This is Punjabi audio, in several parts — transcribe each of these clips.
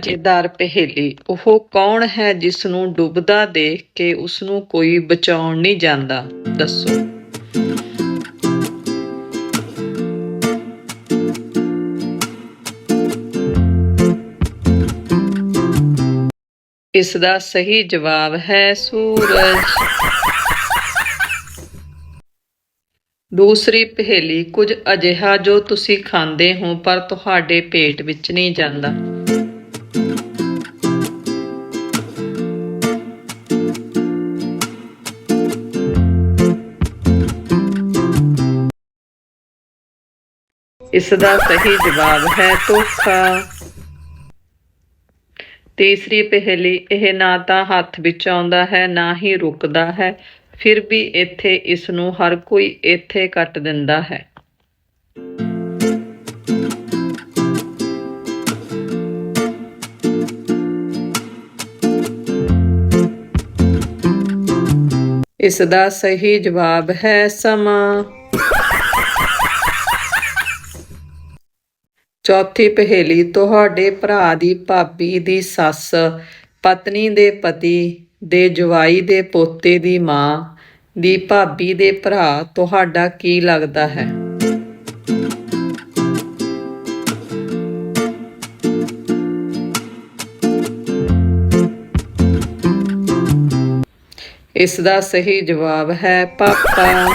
ਮਜ਼ੇਦਾਰ ਪਹੇਲੀ। ਉਹ ਕੌਣ ਹੈ ਜਿਸ ਨੂੰ ਡੁੱਬਦਾ ਦੇਖ ਕੇ ਉਸ ਨੂੰ ਕੋਈ ਬਚਾਉਣ ਨਹੀਂ ਜਾਂਦਾ? ਦੱਸੋ। ਇਸ ਦਾ ਸਹੀ ਜਵਾਬ ਹੈ ਸੂਰਜ। ਦੂਸਰੀ ਪਹੇਲੀ, ਕੁਝ ਅਜਿਹਾ ਜੋ ਤੁਸੀਂ ਖਾਂਦੇ ਹੋ ਪਰ ਤੁਹਾਡੇ ਪੇਟ ਵਿੱਚ ਨਹੀਂ ਜਾਂਦਾ। ਇਸ ਦਾ ਸਹੀ ਜਵਾਬ ਹੈ ਧੋਖਾ ਤੀਸਰੀ ਪਹੇਲੀ, ਇਹ ਨਾ ਤਾਂ ਹੱਥ ਵਿੱਚ ਆਉਂਦਾ ਹੈ, ਨਾ ਹੀ ਰੁਕਦਾ ਹੈ, ਫਿਰ ਵੀ ਇੱਥੇ ਇਸ ਨੂੰ ਹਰ ਕੋਈ ਇੱਥੇ ਕੱਟ ਦਿੰਦਾ ਹੈ। ਇਸ ਦਾ ਸਹੀ ਜਵਾਬ ਹੈ ਸਮਾਂ। ਚੌਥੀ ਪਹੇਲੀ, ਤੁਹਾਡੇ ਭਰਾ ਦੀ ਭਾਬੀ ਦੀ ਸੱਸ, ਪਤਨੀ ਦੇ ਪਤੀ, ਦੇ ਜਵਾਈ ਦੇ ਪੋਤੇ ਦੀ ਮਾਂ, ਦੀ ਭਾਬੀ ਦੇ ਭਰਾ, ਤੁਹਾਡਾ ਕੀ ਲੱਗਦਾ ਹੈ? ਇਸ ਦਾ ਸਹੀ ਜਵਾਬ ਹੈ ਪਾਪਾ।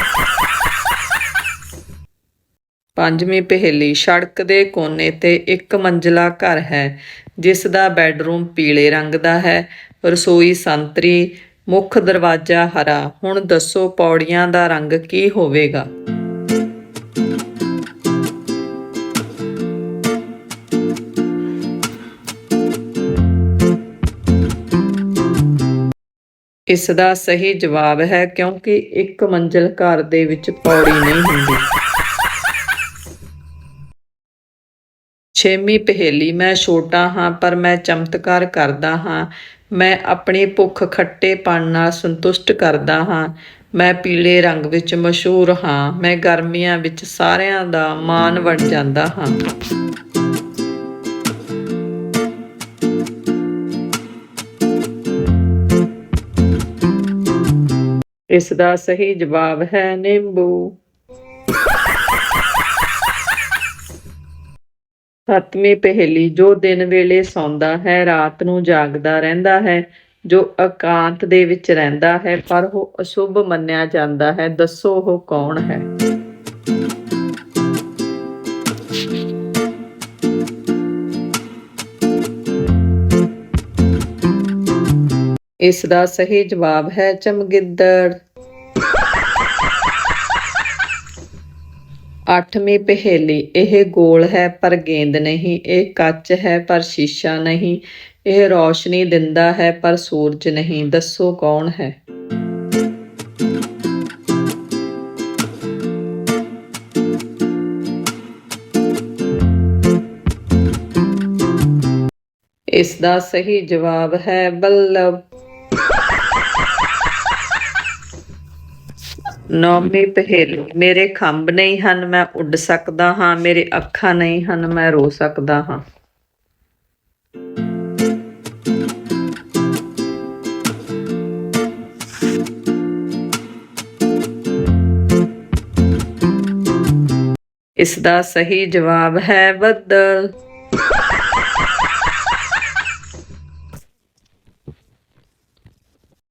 ਪੰਜਵੀਂ ਪਹੇਲੀ ਸੜਕ ਦੇ ਕੋਨੇ ਤੇ ਇੱਕ ਮੰਜ਼ਲਾ ਘਰ ਹੈ, ਜਿਸ ਦਾ ਬੈੱਡਰੂਮ ਪੀਲੇ ਰੰਗ ਦਾ ਹੈ। ਰਸੋਈ ਸੰਤਰੀ, ਮੁੱਖ ਦਰਵਾਜ਼ਾ ਹਰਾ। ਹੁਣ ਦੱਸੋ ਪੌੜੀਆਂ ਦਾ ਰੰਗ ਕੀ ਹੋਵੇਗਾ? ਇਸ ਦਾ ਸਹੀ ਜਵਾਬ ਹੈ ਕਿਉਂਕਿ ਇੱਕ ਮੰਜ਼ਿਲ ਘਰ ਦੇ ਵਿੱਚ ਪੌੜੀ ਨਹੀਂ ਹੁੰਦੀ। ਛੇਵੀਂ ਪਹੇਲੀ ਮੈਂ ਛੋਟਾ ਹਾਂ, ਪਰ ਮੈਂ ਚਮਤਕਾਰ ਕਰਦਾ ਹਾਂ। ਮੈਂ ਆਪਣੀ ਭੁੱਖ ਖੱਟੇਪਣ ਨਾਲ ਸੰਤੁਸ਼ਟ ਕਰਦਾ ਹਾਂ। ਮੈਂ ਪੀਲੇ ਰੰਗ ਵਿੱਚ ਮਸ਼ਹੂਰ ਹਾਂ। ਮੈਂ ਗਰਮੀਆਂ ਵਿੱਚ ਸਾਰਿਆਂ ਦਾ ਮਾਣ ਬਣ ਜਾਂਦਾ ਹਾਂ। ਇਸ ਦਾ ਸਹੀ ਜਵਾਬ ਹੈ ਨਿੰਬੂ। ਸੱਤਵੀਂ ਪਹੇਲੀ, ਜੋ ਦਿਨ ਵੇਲੇ ਸੌਂਦਾ ਹੈ, ਰਾਤ ਨੂੰ ਜਾਗਦਾ ਰਹਿੰਦਾ ਹੈ, ਜੋ ਇਕਾਂਤ ਦੇ ਵਿੱਚ ਰਹਿੰਦਾ ਹੈ, ਪਰ ਉਹ ਅਸ਼ੁਭ ਮੰਨਿਆ ਜਾਂਦਾ ਹੈ, ਦੱਸੋ ਉਹ ਕੌਣ ਹੈ? ਇਸ ਦਾ ਸਹੀ ਜਵਾਬ ਹੈ ਚਮਗਿੱਦੜ ਅੱਠਵੀਂ ਪਹੇਲੀ, ਇਹ ਗੋਲ ਹੈ ਪਰ ਗੇਂਦ ਨਹੀਂ, ਇਹ ਕੱਚ ਹੈ ਪਰ ਸ਼ੀਸ਼ਾ ਨਹੀਂ, ਇਹ ਰੌਸ਼ਨੀ ਦਿੰਦਾ ਹੈ ਪਰ ਸੂਰਜ ਨਹੀਂ, ਦੱਸੋ ਕੌਣ ਹੈ? ਇਸ ਦਾ ਸਹੀ ਜਵਾਬ ਹੈ ਬੱਲਬ। ਨੌਵੀਂ ਪਹੇਲੀ। ਮੇਰੇ ਖੰਭ ਨਹੀਂ ਹਨ, ਮੈਂ ਉੱਡ ਸਕਦਾ ਹਾਂ। ਮੇਰੇ ਅੱਖਾਂ ਨਹੀਂ ਹਨ, ਮੈਂ ਰੋ ਸਕਦਾ ਹਾਂ। ਇਸ ਦਾ ਸਹੀ ਜਵਾਬ ਹੈ ਬੱਦਲ।